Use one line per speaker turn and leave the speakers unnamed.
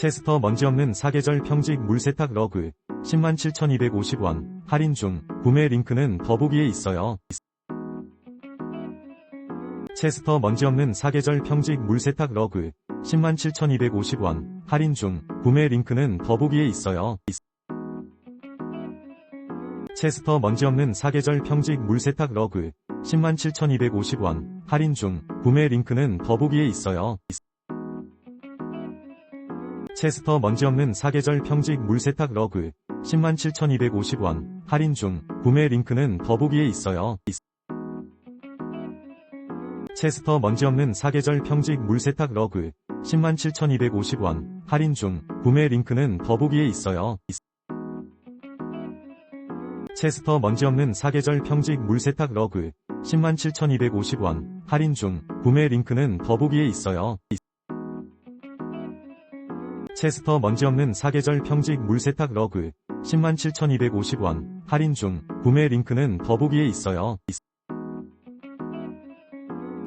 체스터 먼지 없는 사계절 평직 물세탁 러그 107,250원 할인 중 구매 링크는 더보기에 있어요. 체스터 먼지 없는 사계절 평직 물세탁 러그 107,250원 할인 중 구매 링크는 더보기에 있어요. 체스터 먼지 없는 사계절 평직 물세탁 러그 107,250원 할인 중 구매 링크는 더보기에 있어요. 체스터 먼지 없는 사계절 평직 물세탁 러그 107,250원 할인 중 구매 링크는 더보기에 있어요. 체스터 먼지 없는 사계절 평직 물세탁 러그 107,250원 할인 중 구매 링크는 더보기에 있어요. 체스터 먼지 없는 사계절 평직 물세탁 러그 107,250원 할인 중 구매 링크는 더보기에 있어요. 체스터 먼지 없는 사계절 평직 물세탁 러그 107,250원 할인 중 구매 링크는 더보기에 있어요.